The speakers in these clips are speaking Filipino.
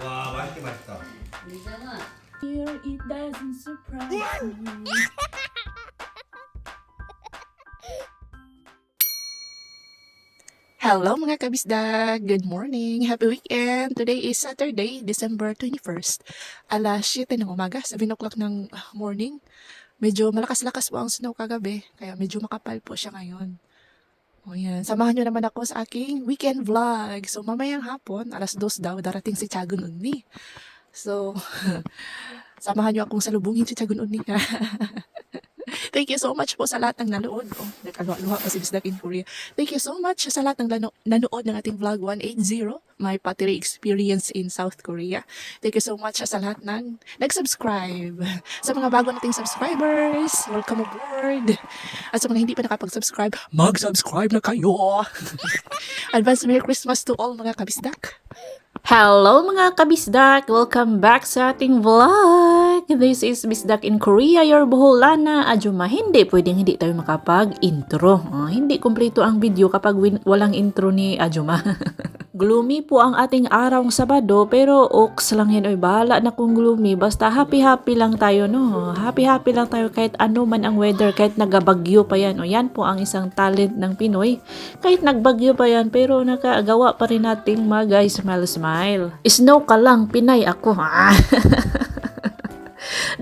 와 맛있게 맛있다. 이잖아. Here it doesn't surprise me. Hello mga kabisdag! Good morning! Happy weekend! Today is Saturday, December 21st. Alas 7 ng umaga, 7 o'clock ng ah, morning. Medyo malakas-lakas po ang snow kagabi, kaya medyo makapal po siya ngayon. O yan, samahan nyo naman ako sa aking weekend vlog. So mamayang hapon, alas 2 daw, darating si Chagun Unni. So, samahan nyo akong salubungin si Chagun Unni. Thank you so much po sa lahat ng nanood. Oh, nagkaluha-luha pa si Bisdak in Korea. Thank you so much sa lahat ng lano- nanood ng ating vlog 180, my pottery experience in South Korea. Thank you so much sa lahat ng nag-subscribe. Sa mga bago nating subscribers, welcome aboard. At sa mga hindi pa nakapag-subscribe, mag-subscribe na kayo. Advance Merry Christmas to all mga kabisdak. Hello mga kabisdak! Welcome back sa ating vlog! This is Bisdak in Korea, your Boholana. Ajuma, hindi pwedeng hindi tayo makapag-intro. Ah, hindi kumpleto ang video kapag walang intro ni Ajuma. gloomy po ang ating araw Sabado pero oks lang yan oy bahala na kung gloomy basta happy happy lang tayo no happy happy lang tayo kahit ano man ang weather kahit nagabagyo pa yan o yan po ang isang talent ng Pinoy kahit nagbagyo pa yan pero nakagawa pa rin nating mag smile smile snow ka lang Pinay ako ah.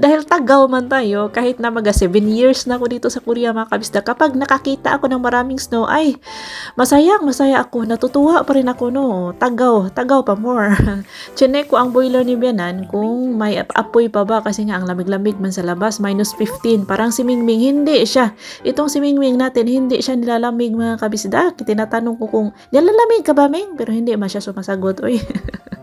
dahil tagaw man tayo, kahit na mga 7 years na ako dito sa Korea mga kabisda, kapag nakakita ako ng maraming snow, ay, masaya, masaya ako, natutuwa pa rin ako, no, tagaw, tagaw pa more. Chinek ko ang boiler ni Bianan kung may apoy pa ba, kasi nga ang lamig-lamig man sa labas, minus 15, parang si Mingming, hindi siya. Itong si Mingming natin, hindi siya nilalamig mga kabisda. Tinatanong ko kung, nilalamig ka ba, Ming? Pero hindi man sumasagot, oy.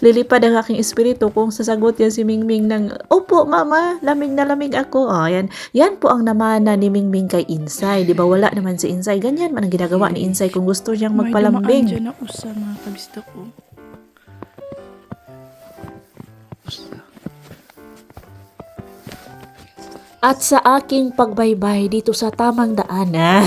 Lilipad ang aking espiritu kung sasagot yan si Mingming ng, Opo, mama, lamig na lamig ako. Oh, yan. Yan po ang namana ni Mingming kay Insay. Di ba wala naman si Insay? Ganyan man ang ginagawa ni Insay kung gusto niyang May dumaan magpalambing. dyan na usa mga kabisdak ko. At sa aking pagbaybay dito sa tamang daanan.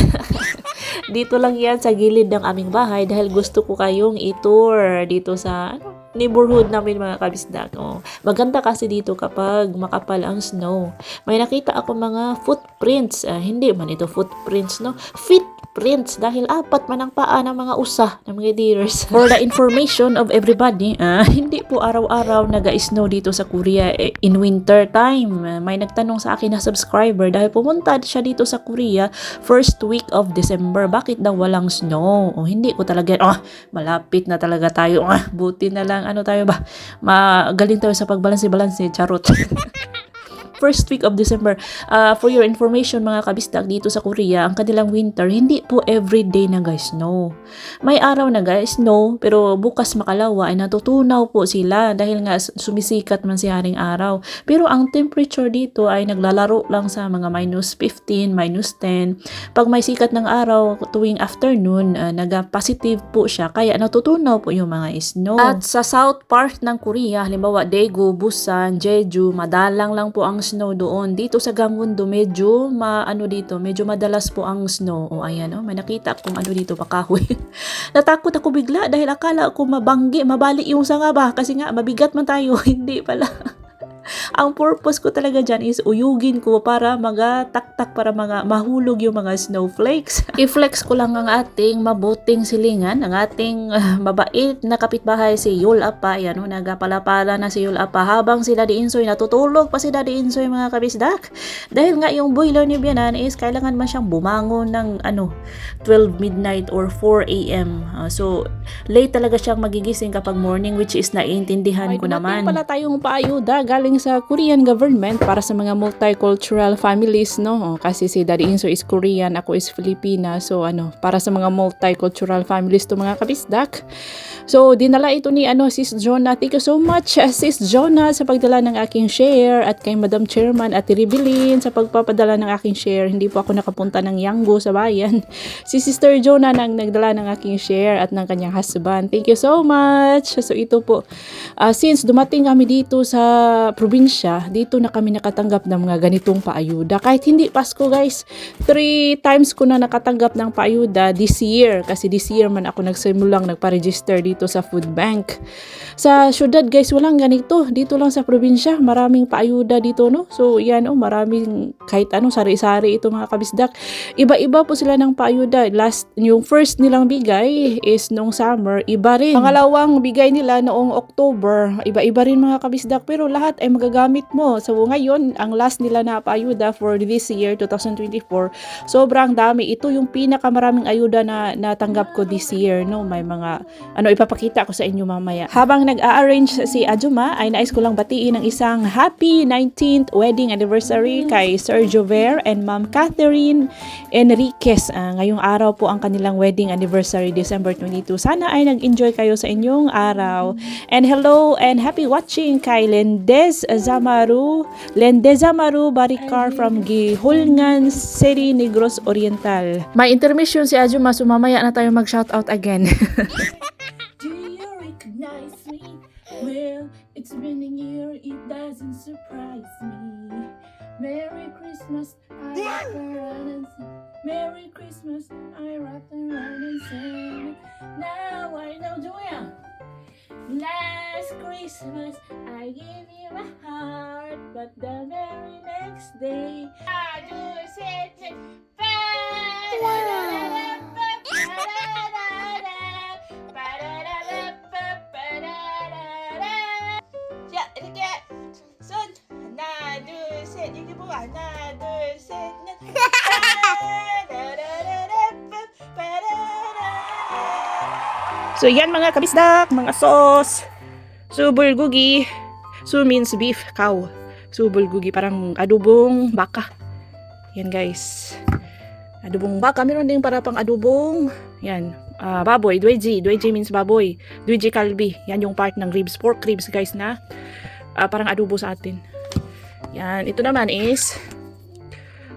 dito lang yan sa gilid ng aming bahay dahil gusto ko kayong i-tour dito sa ano, neighborhood namin mga kabisdak. Oh, maganda kasi dito kapag makapal ang snow. May nakita ako mga footprints. Ah, hindi man ito footprints, no? Footprints dahil apat man ang paa ng mga usa ng mga deers. For the information of everybody, ah, hindi po araw-araw naga-snow dito sa Korea eh, in winter time. May nagtanong sa akin na subscriber dahil pumunta siya dito sa Korea first week of December. Bakit daw walang snow? O hindi ko talaga, oh, malapit na talaga tayo. Ah, buti na lang, ano tayo ba? Magaling tayo sa pagbalanse-balanse. Charot. first week of December. Uh, for your information mga kabisdak dito sa Korea, ang kanilang winter, hindi po everyday na guys snow. May araw na guys snow, pero bukas makalawa ay natutunaw po sila dahil nga sumisikat man si haring araw. Pero ang temperature dito ay naglalaro lang sa mga minus 15, minus 10. Pag may sikat ng araw tuwing afternoon, uh, naga-positive po siya, kaya natutunaw po yung mga snow. At sa south part ng Korea, halimbawa Daegu, Busan, Jeju, madalang lang po ang snow doon. Dito sa Gangwon-do, medyo maano dito, medyo madalas po ang snow. O ayan, oh, may nakita akong ano dito, pakahoy. Natakot ako bigla dahil akala ko mabanggi, mabali yung sanga ba? Kasi nga, mabigat man tayo. Hindi pala. Ang purpose ko talaga dyan is uyugin ko para mga taktak para mga mahulog yung mga snowflakes. I-flex ko lang ang ating mabuting silingan, ang ating ah, mabait na kapitbahay si Yul Apa. Yan, no, nagapalapala na si Yul Apa habang sila di Insoy natutulog pa sila di Insoy mga kabisdak. Dahil nga yung boiler ni Bianan is kailangan man siyang bumangon ng ano 12 midnight or 4 a.m. Ah, so late talaga siyang magigising kapag morning which is naiintindihan May ko naman. pala tayong paayuda galing sa Korean government para sa mga multicultural families, no? O, Kasi si Daddy Inso is Korean, ako is Filipina. So, ano, para sa mga multicultural families to mga kabisdak. So, dinala ito ni ano, Sis Jonah. Thank you so much, uh, Sis Jonah, sa pagdala ng aking share at kay Madam Chairman at Ribilin sa pagpapadala ng aking share. Hindi po ako nakapunta ng Yanggo sa bayan. Si Sister Jonah nang nagdala ng aking share at ng kanyang husband. Thank you so much. So, ito po. Uh, since dumating kami dito sa probinsya, dito na kami nakatanggap ng mga ganitong paayuda. Kahit hindi Pasko guys, three times ko na nakatanggap ng paayuda this year. Kasi this year man ako nagsimulang nagpa-register dito sa food bank. Sa syudad guys, walang ganito. Dito lang sa probinsya, maraming paayuda dito no. So yan oh, maraming kahit ano, sari-sari ito mga kabisdak. Iba-iba po sila ng paayuda. Last, yung first nilang bigay is nung summer, iba rin. Pangalawang bigay nila noong October, iba-iba rin mga kabisdak. Pero lahat ay magagamit mo. So ngayon, ang last nila na paayuda for this year, 2024, sobrang dami. Ito yung pinakamaraming ayuda na natanggap ko this year. No? May mga, ano, ipapakita ko sa inyo mamaya. Habang nag-a-arrange si Ajuma, ay nais ko lang batiin ng isang happy 19th wedding anniversary kay Sir Jover and Ma'am Catherine Enriquez. Ah, ngayong araw po ang kanilang wedding anniversary, December 22. Sana ay nag-enjoy kayo sa inyong araw. And hello and happy watching kay Lendez Zamaru, Lendez Zamaru Baricar from Gihulngan City, Negros Oriental. May intermission si Ajuma, so mamaya na tayo mag-shoutout again. Do you recognize me? Well, it's been a year, it doesn't surprise me. Merry Christmas, I wrap around and sing. Merry Christmas, I wrap around and sing. Now I know Joya. Last Christmas, I gave you my heart, but the very next day, I do set it. 자, So yan mga kabisdak, mga sauce. So bulgogi. So means beef, cow. So bulgogi parang adobong baka. Yan guys. Adobong baka. Meron din para pang adobong. Yan. ah, baboy. Dweji. Dweji means baboy. Dweji kalbi. Yan yung part ng ribs. Pork ribs guys na ah, parang adobo sa atin. Yan. Ito naman is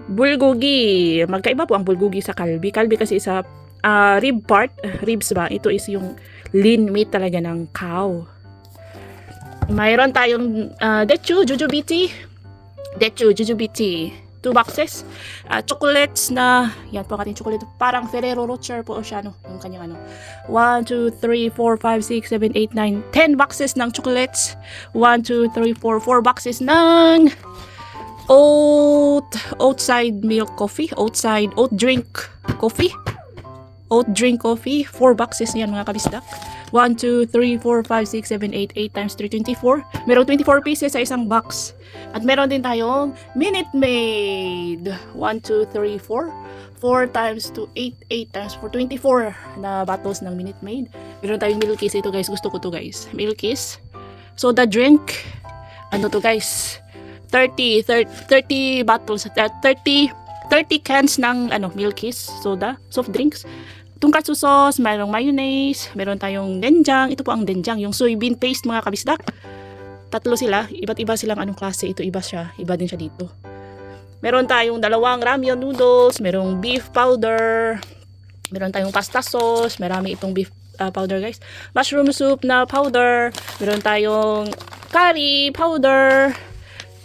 bulgogi. Magkaiba po ang bulgogi sa kalbi. Kalbi kasi sa ah, rib part. Ribs ba? Ito is yung lean meat talaga ng cow. Mayroon tayong uh, dechu, jujubiti. Dechu, jujubiti. Two boxes. Ah, chocolates na, yan po ang ating chocolate. Parang Ferrero Rocher po siya, no? Yung kanyang ano. 1, 2, 3, 4, 5, 6, 7, 8, 9, 10 boxes ng chocolates. 1, 2, 3, 4, 4 boxes ng oat, outside milk coffee. Outside, oat drink coffee. Oat drink coffee. 4 boxes yan mga kabisdak. 1, 2, 3, 4, 5, 6, 7, 8, 8 times 3, 24. Merong 24 pieces sa isang box. At meron din tayong Minute Maid. 1, 2, 3, 4. 4 times 2, 8, 8 times 4, 24 na bottles ng Minute Maid. Meron tayong Milkies. Ito guys, gusto ko to guys. Milkies. Soda drink. Ano to guys? 30, 30, 30 bottles, uh, 30, 30 cans ng ano, Milkies, soda, soft drinks. Tonkatsu sauce, mayroong mayonnaise, meron tayong denjang. Ito po ang denjang, yung soybean paste mga kabisdak. Tatlo sila, iba't iba silang anong klase. Ito iba siya, iba din siya dito. Meron tayong dalawang ramyun noodles, merong beef powder, meron tayong pasta sauce, marami itong beef uh, powder guys. Mushroom soup na powder, meron tayong curry powder,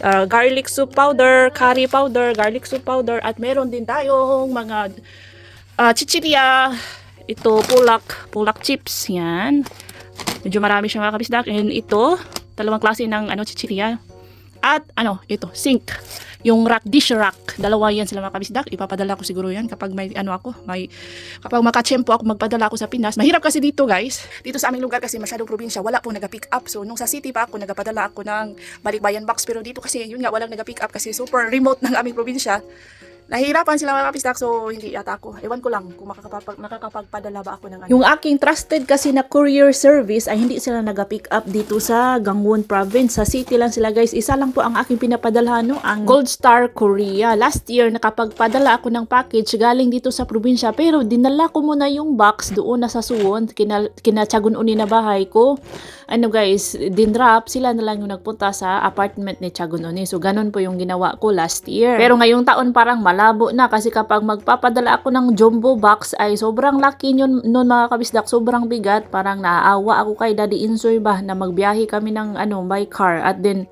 uh, garlic soup powder, curry powder, garlic soup powder, at meron din tayong mga uh, chichirya, ito pulak, pulak chips, yan. Medyo marami siya mga kabisdak. And ito, dalawang klase ng ano, chichirya. At ano, ito, sink. Yung rack, dish rack. Dalawa yan sila mga kabisdak. Ipapadala ko siguro yan kapag may ano ako, may kapag makachempo ako magpadala ako sa Pinas. Mahirap kasi dito guys. Dito sa aming lugar kasi masyadong probinsya, wala pong naga-pick up. So nung sa city pa ako, nagapadala ako ng balikbayan box. Pero dito kasi yun nga, walang naga-pick up kasi super remote ng aming probinsya. Nahihirapan sila mga kapistak so hindi yata ako. Ewan ko lang kung makakapag, nakakapagpadala ba ako ng ano. Yung aking trusted kasi na courier service ay hindi sila naga-pick up dito sa Gangwon province. Sa city lang sila guys. Isa lang po ang aking pinapadalhan no, ang Gold Star Korea. Last year nakapagpadala ako ng package galing dito sa probinsya pero dinala ko muna yung box doon na sa Suwon, kina, kinatsagun-uni na bahay ko. Ano guys, dinrap sila na lang yung nagpunta sa apartment ni Chagunoni. So ganun po yung ginawa ko last year. Pero ngayong taon parang mal malabo na kasi kapag magpapadala ako ng jumbo box ay sobrang laki yun nun mga kabisdak, sobrang bigat. Parang naaawa ako kay Daddy Insoy ba na magbiyahe kami ng ano, by car at then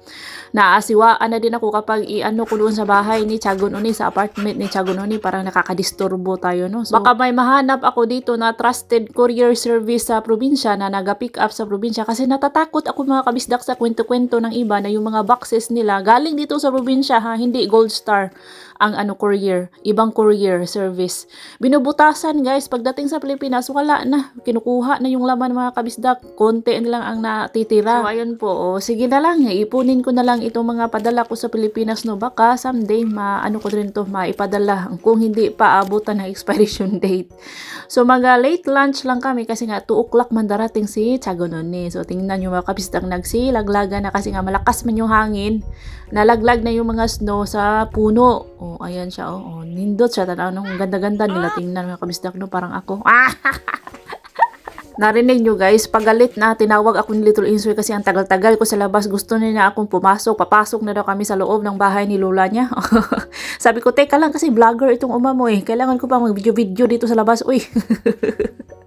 naasiwaan na din ako kapag i-ano ko doon sa bahay ni Chagon Uni, sa apartment ni Chagon Uni, parang nakakadisturbo tayo, no? So, baka may mahanap ako dito na trusted courier service sa probinsya na naga-pick up sa probinsya kasi natatakot ako mga kabisdak sa kwento-kwento ng iba na yung mga boxes nila galing dito sa probinsya ha, hindi Gold Star ang ano courier, ibang courier service. Binubutasan guys, pagdating sa Pilipinas, wala na. Kinukuha na yung laman mga kabisdak. Konti na lang ang natitira. So ayun po, oh, sige na lang, ipunin ko na lang itong mga padala ko sa Pilipinas no. Baka someday maano ko rin to maipadala kung hindi pa abutan ng expiration date. So mag uh, late lunch lang kami kasi nga 2 o'clock man darating si Chagononi. So tingnan nyo mga kabisdak nagsilaglaga na kasi nga malakas man yung hangin. Nalaglag na yung mga snow sa puno. Oh, ayan siya. Oh, oh nindot siya. Tanaw nung ganda-ganda nila. Tingnan mga kabisdak no, parang ako. Narinig nyo guys, pagalit na tinawag ako ni Little Insoy kasi ang tagal-tagal ko sa labas. Gusto niya akong pumasok. Papasok na daw kami sa loob ng bahay ni Lola niya. Sabi ko, teka lang kasi vlogger itong uma mo eh. Kailangan ko pa mag-video-video dito sa labas. Uy!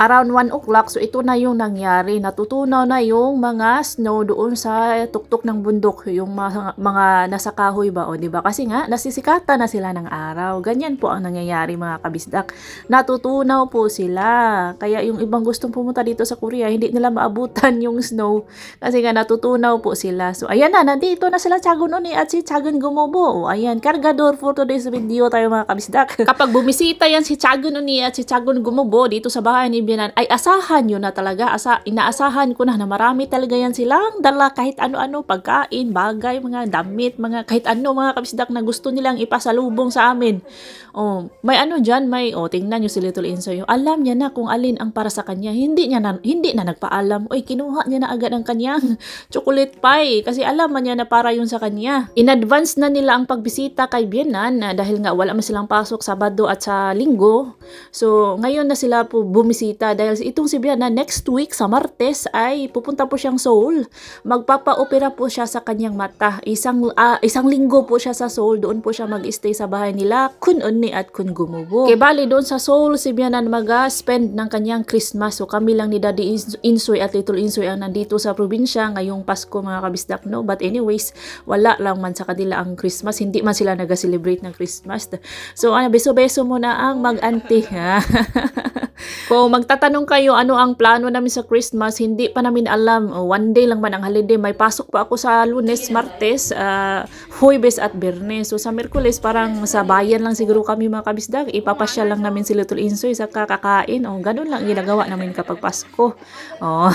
around 1 o'clock, so ito na yung nangyari. Natutunaw na yung mga snow doon sa tuktok ng bundok, yung mga, mga nasa kahoy ba, o ba? Kasi nga, nasisikatan na sila ng araw. Ganyan po ang nangyayari mga kabisdak. Natutunaw po sila. Kaya yung ibang gustong pumunta dito sa Korea, hindi nila maabutan yung snow. Kasi nga, natutunaw po sila. So, ayan na, nandito na sila Chagun Uni at si Chagun Gumobo. Ayan, kargador for today's video tayo mga kabisdak. Kapag bumisita yan si Chagun Uni at si Chagun Gumobo dito sa bahay ni Bianan, ay asahan nyo na talaga. Asa, inaasahan ko na na marami talaga yan silang dala kahit ano-ano, pagkain, bagay, mga damit, mga kahit ano mga kabisdak na gusto nilang ipasalubong sa amin. Oh, may ano dyan, may, oh, tingnan nyo si Little Insoy. Alam niya na kung alin ang para sa kanya. Hindi niya na, hindi na nagpaalam. Oy, kinuha niya na agad ang kanyang chocolate pie kasi alam niya na para yun sa kanya. In advance na nila ang pagbisita kay Bianan na dahil nga wala man silang pasok Sabado at sa Linggo. So, ngayon na sila po bumisita dahil itong si Biana next week sa Martes ay pupunta po siyang Seoul. Magpapa-opera po siya sa kanyang mata. Isang ah, isang linggo po siya sa Seoul. Doon po siya mag-stay sa bahay nila Kun Unni at Kun Gumubo. Kaya bali doon sa Seoul si Biana mag-spend ng kanyang Christmas. So kami lang ni Daddy Ins- Insoy at Little Insoy ang nandito sa probinsya ngayong Pasko mga kabisdak no. But anyways, wala lang man sa kanila ang Christmas. Hindi man sila nag-celebrate ng Christmas. So ano, beso-beso muna ang mag-auntie. Kung magtatanong kayo ano ang plano namin sa Christmas, hindi pa namin alam. Oh, One day lang man ang holiday. May pasok pa ako sa Lunes, Martes, uh, Huwebes at Biyernes. So sa Merkules, parang sa bayan lang siguro kami mga kabisdag. Ipapasyal lang namin si Little Insoy sa kakakain. Oh, ganun lang ginagawa namin kapag Pasko. Oh.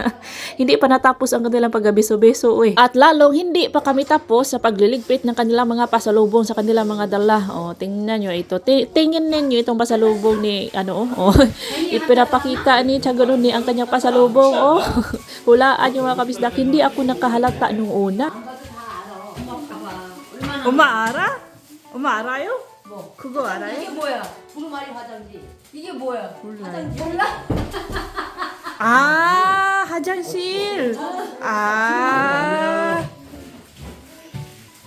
hindi pa natapos ang kanilang paggabiso-beso. Uy. At lalong hindi pa kami tapos sa pagliligpit ng kanilang mga pasalubong sa kanilang mga dala. Oh, tingnan nyo ito. Ti- tingin ninyo itong pasalubong ni ano oh. Ipinapakita ni Tiagono ni ang kanyang pasalubong. Oh, hulaan yung mga kabisdak. Hindi ako nakahalata nung una. 엄마 알아? 엄마 알아요? 뭐? 그거 알아요? 이게 뭐야? 부르마리 화장지. 이게 뭐야? 화장지 몰라? 아 화장실. 아.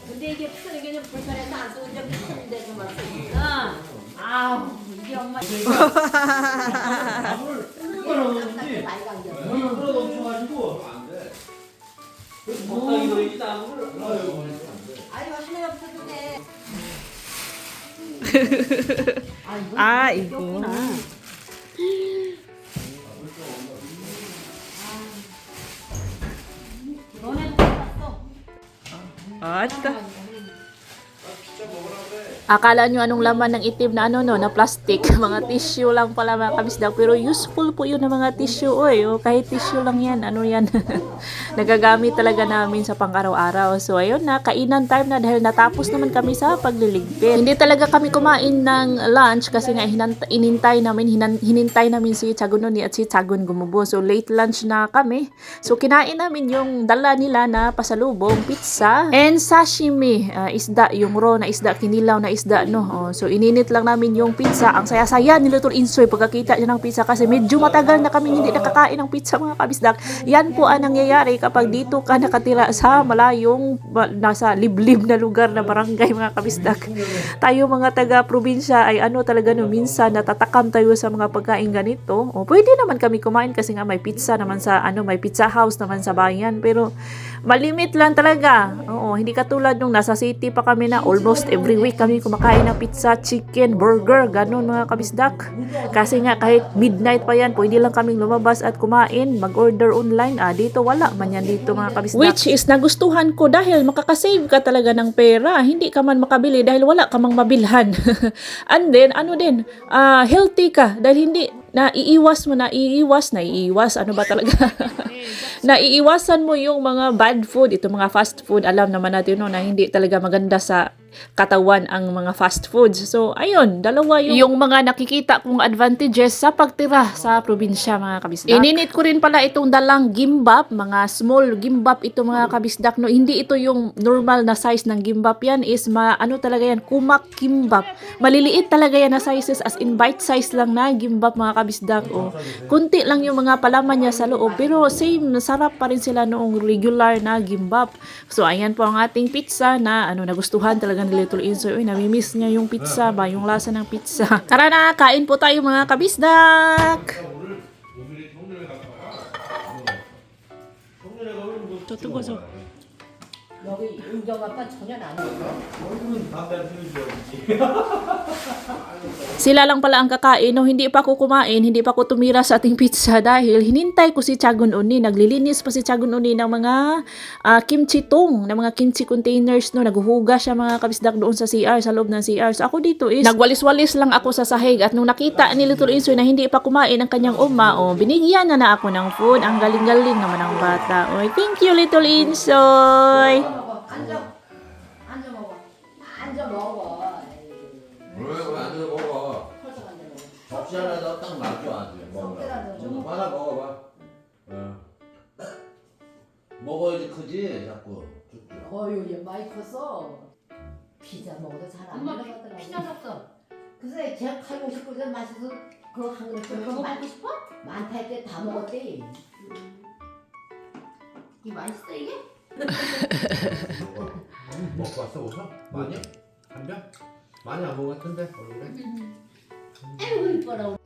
근데 이게 푸는 게 불편해서 안 쓰고 이제 푸는데 좀 왔으니까. 아우 우리 엄마. 밥을 끓여놓는지 물이 끓어 넘쳐가지고 그래서 적당히 넣이지 나무를. 아유 하늘 없어도 돼 아 이거 아, 아. 너네도 못 봤어. 아, 아쉽다 Akala nyo anong laman ng itim na ano no, na plastic. mga tissue lang pala mga kabisdak. Pero useful po yun ng mga tissue. Oy, oh, kahit tissue lang yan. Ano yan? Nagagamit talaga namin sa pang-araw-araw. So, ayun na. Kainan time na dahil natapos naman kami sa pagliligpit. Hindi talaga kami kumain ng lunch kasi nga hinant- inintay namin, hinan- hinintay namin si Chagunoni at si Chagun gumubo. So, late lunch na kami. So, kinain namin yung dala nila na pasalubong, pizza, and sashimi. Ah, isda, yung raw na isda, kinilaw na isda isda, no? Oh, so, ininit lang namin yung pizza. Ang saya-saya ni Little Insoy pagkakita niya ng pizza kasi medyo matagal na kami hindi nakakain ng pizza mga kabisdak. Yan po ang nangyayari kapag dito ka nakatira sa malayong ma- nasa liblib na lugar na barangay mga kabisdak. Tayo mga taga-probinsya ay ano talaga no, minsan natatakam tayo sa mga pagkain ganito. O, pwede naman kami kumain kasi nga may pizza naman sa ano, may pizza house naman sa bayan. Pero malimit lang talaga. Oo, hindi katulad nung nasa city pa kami na almost every week kami kumakain ng pizza, chicken, burger, ganun mga kabisdak. Kasi nga kahit midnight pa yan, pwede lang kaming lumabas at kumain, mag-order online. Ah, dito wala man yan dito mga kabisdak. Which is nagustuhan ko dahil makakasave ka talaga ng pera. Hindi ka man makabili dahil wala ka mang mabilhan. And then, ano din, ah, healthy ka dahil hindi na iiwas mo na iiwas na iiwas ano ba talaga? Na iiwasan mo yung mga bad food. Ito mga fast food alam naman natin no na hindi talaga maganda sa katawan ang mga fast foods. So ayun dalawa yung, yung mga nakikita kong advantages sa pagtira sa probinsya mga kabisdak. Ininit ko rin pala itong dalang gimbap mga small gimbap ito mga kabisdak no? Hindi ito yung normal na size ng gimbap yan is ma ano talaga yan kumak gimbap. Maliliit talaga yan na sizes as in bite size lang na gimbap mga kabisdak o. Kunti lang yung mga palaman niya sa loob pero same sarap pa rin sila noong regular na gimbap. So ayan po ang ating pizza na ano nagustuhan talaga ni Little Insoy uy namimiss niya yung pizza ba yung lasa ng pizza tara na kain po tayo mga kabisdak 저뜨거서 여기 은경 아빠 전혀 안 해. Sila lang pala ang kakain no hindi pa ako kumain, hindi pa ako tumira sa ating pizza dahil hinintay ko si Chagun Uni. Naglilinis pa si Chagun Uni ng mga ah, kimchi tong, ng mga kimchi containers no. Naghuhuga siya mga kabisdak doon sa CR, sa loob ng CR. So ako dito is nagwalis-walis lang ako sa sahig at nung nakita ni Little Insoy na hindi pa kumain ang kanyang uma, oh, binigyan na na ako ng food. Ang galing-galing naman ng bata. Oy, thank you Little Insoy. 먹어. 앉아. 앉아 먹어. 앉아 먹어. 왜, 들어 먹어? 펄쩍 앉아 먹어. 접시 하나 딱 놔줘, 아주. 섞여라도 좀. 먹으라. 하나 먹어봐. 어. 먹어야지 크지, 자꾸. 쭉쭉. 어유 얘 많이 컸어. 피자 먹어도 잘안 들어가더라고. 피자 샀어. 그래서 제가 칼고 싶고 서 맛있어 그한 그릇 좀 먹고 싶어? 많다 할 때 다 먹었대. 이 맛있어 이게? 먹고 왔어, 우선? 많이? 한 병? 많이 안 먹었던데, 얼굴에? 아이고 이뻐라.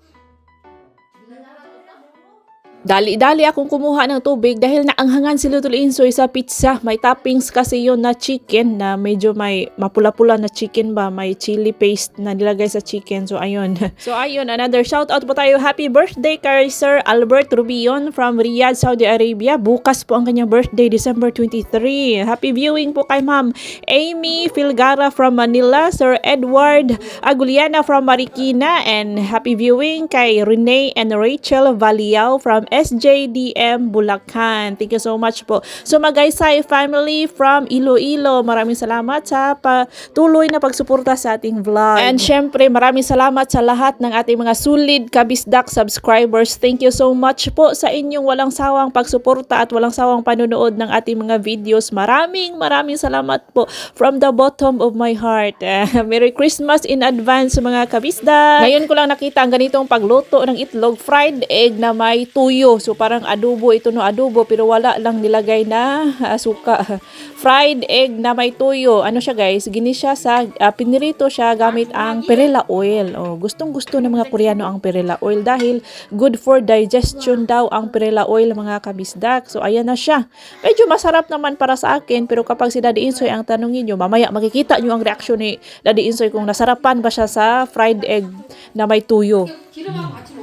Dali-dali akong kumuha ng tubig dahil naanghangan si Little Insoy sa pizza. May toppings kasi yon na chicken na medyo may mapula-pula na chicken ba. May chili paste na nilagay sa chicken. So, ayun. so, ayun. Another shout out po tayo. Happy birthday kay Sir Albert Rubion from Riyadh, Saudi Arabia. Bukas po ang kanyang birthday, December 23. Happy viewing po kay Ma'am Amy Filgara from Manila. Sir Edward Aguliana from Marikina. And happy viewing kay Renee and Rachel Valiao from SJDM Bulacan. Thank you so much po. So Magaysay family from Iloilo, maraming salamat sa patuloy na pagsuporta sa ating vlog. And syempre, maraming salamat sa lahat ng ating mga solid kabisdak subscribers. Thank you so much po sa inyong walang sawang pagsuporta at walang sawang panonood ng ating mga videos. Maraming maraming salamat po from the bottom of my heart. Merry Christmas in advance mga kabisdak. Ngayon ko lang nakita ang ganitong pagluto ng itlog fried egg na may tuyo. So parang adobo ito no adobo pero wala lang nilagay na ah, suka. Fried egg na may tuyo. Ano siya guys? Gini siya sa ah, pinirito siya gamit ang perilla oil. Oh, gustong gusto ng mga Koreano ang perilla oil dahil good for digestion daw ang perilla oil mga kabisdak. So ayan na siya. Medyo masarap naman para sa akin pero kapag si Daddy Insoy ang tanongin nyo, mamaya makikita nyo ang reaksyon ni Daddy Insoy kung nasarapan ba siya sa fried egg na may tuyo. 기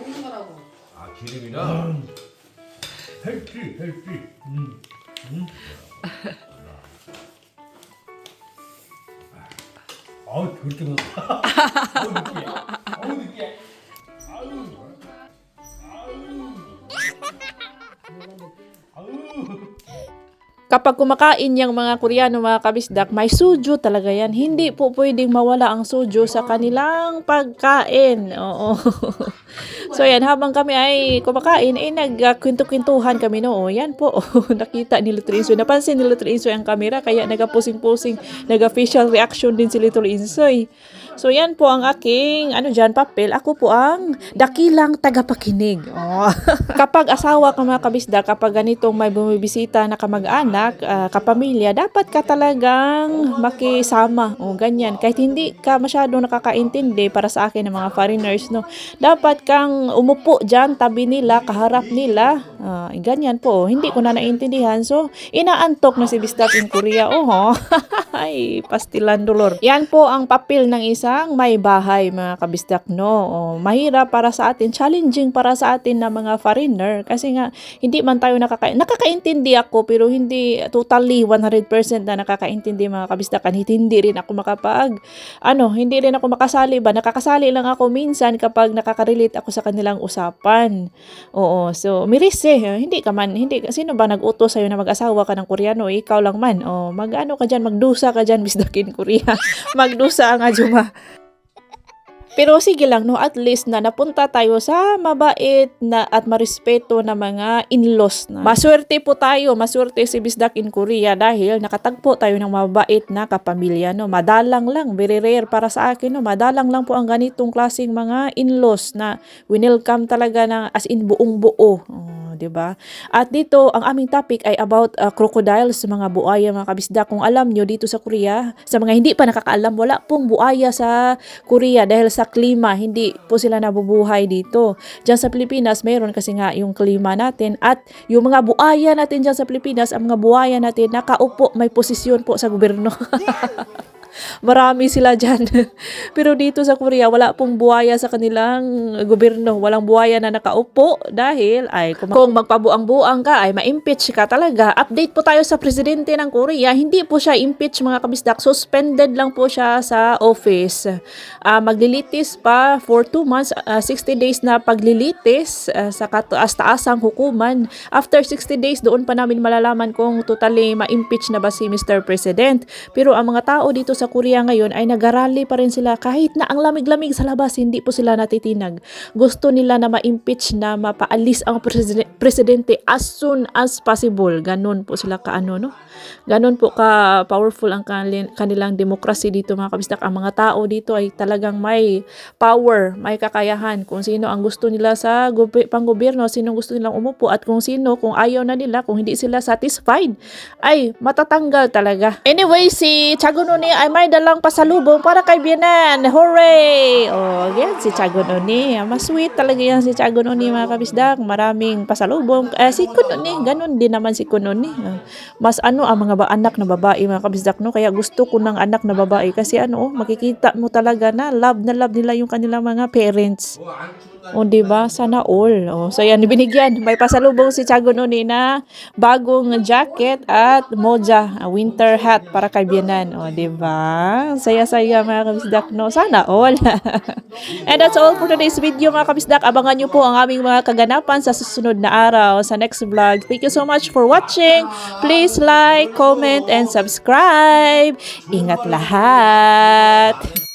기름이랑? 헬기 헬기 음. 음. 아우 저렇게 넣었다. 아우 느끼해 아우 느끼해 아우. 아우. 아우 Kapag kumakain yung mga Koreano, mga kabisdak, may suju talaga yan. Hindi po pwedeng mawala ang suju sa kanilang pagkain. Oo. so yan, habang kami ay kumakain, eh nagkwento-kwentuhan kami no. Yan po, nakita ni Little Insoy. Napansin ni Little Insoy ang camera, kaya nagapusing-pusing, nag-official reaction din si Little Insoy. So yan po ang aking ano diyan papel. Ako po ang dakilang tagapakinig. Oh. kapag asawa ka mga kabisda, kapag ganitong may bumibisita na kamag-anak, ah, kapamilya, dapat ka talagang makisama. O ganyan. Kahit hindi ka masyadong nakakaintindi para sa akin ng mga foreigners, no. Dapat kang umupo diyan tabi nila, kaharap nila. Ah, ganyan po. Hindi ko na naintindihan. So, inaantok na si Bisdak in Korea. Oh, ay, pastilan dolor. Yan po ang papel ng isang may bahay, mga kabisdak, no? O, mahirap para sa atin, challenging para sa atin na mga foreigner. Kasi nga, hindi man tayo nakaka nakakaintindi ako, pero hindi totally 100% na nakakaintindi mga kabisdakan. Hindi rin ako makapag, ano, hindi rin ako makasali ba? Nakakasali lang ako minsan kapag nakaka-relate ako sa kanilang usapan. Oo, so, miris eh. Hindi ka man, hindi, sino ba nag-utos sa'yo na mag-asawa ka ng Koreano? Ikaw lang man. O, mag-ano ka dyan, magdusa ka dyan, bisdakin Korea. magdusa ang ajuma. Pero sige lang, no, at least na napunta tayo sa mabait na at marespeto na mga in-laws na. Maswerte po tayo, maswerte si Bisdak in Korea dahil nakatagpo tayo ng mabait na kapamilya, no. Madalang lang, very rare para sa akin, no. Madalang lang po ang ganitong klaseng mga in-laws na winelcome talaga na as in buong buo. Oh, 'di ba? At dito ang aming topic ay about uh, crocodiles, mga buaya, mga kabisda. Kung alam nyo dito sa Korea, sa mga hindi pa nakakaalam, wala pong buaya sa Korea dahil sa klima, hindi po sila nabubuhay dito. Diyan sa Pilipinas, mayroon kasi nga yung klima natin at yung mga buaya natin diyan sa Pilipinas, ang mga buaya natin nakaupo, may posisyon po sa gobyerno. Marami sila dyan. Pero dito sa Korea, wala pong buhaya sa kanilang gobyerno. Walang buhaya na nakaupo dahil ay kung, kung magpabuang-buang ka ay ma-impeach ka talaga. Update po tayo sa presidente ng Korea. Hindi po siya impeach mga kabisdak. Suspended lang po siya sa office. Ah, maglilitis pa for 2 months, ah, 60 days na paglilitis ah, sa kataas-taasang hukuman. After 60 days, doon pa namin malalaman kung totally ma-impeach na ba si Mr. President. Pero ang mga tao dito sa Korea ngayon ay nagarally pa rin sila kahit na ang lamig-lamig sa labas, hindi po sila natitinag. Gusto nila na ma-impeach na mapaalis ang preside- presidente as soon as possible. Ganon po sila kaano, no? Ganon po ka powerful ang kanil- kanilang demokrasy dito mga kabisdak. Ang mga tao dito ay talagang may power, may kakayahan kung sino ang gusto nila sa panggobyerno, sino gusto nilang umupo at kung sino, kung ayaw na nila, kung hindi sila satisfied, ay matatanggal talaga. Anyway, si Chagununi ay may dalang pasalubong para kay Bianan. Hooray! Oh, yan si Chagununi. Mas sweet talaga yan si Chagununi mga kabisdak. Maraming pasalubong. Eh, si Kununi, ganun din naman si Kununi. Ah, Mas ano ang mga anak na babae mga kabisdak no? Kaya gusto ko ng anak na babae kasi ano oh, makikita mo talaga na love na love nila yung kanilang mga parents o di ba? Sana all. Oh so yan binigyan. May pasalubong si Tiago Noni na bagong jacket at moja winter hat para kay Bianan o di ba? Saya-saya mga kabisdak no? Sana all. And that's all for today's video mga kabisdak. Abangan nyo po ang aming mga kaganapan sa susunod na araw sa next vlog. Thank you so much for watching. Please like comment and subscribe. Ingat lahat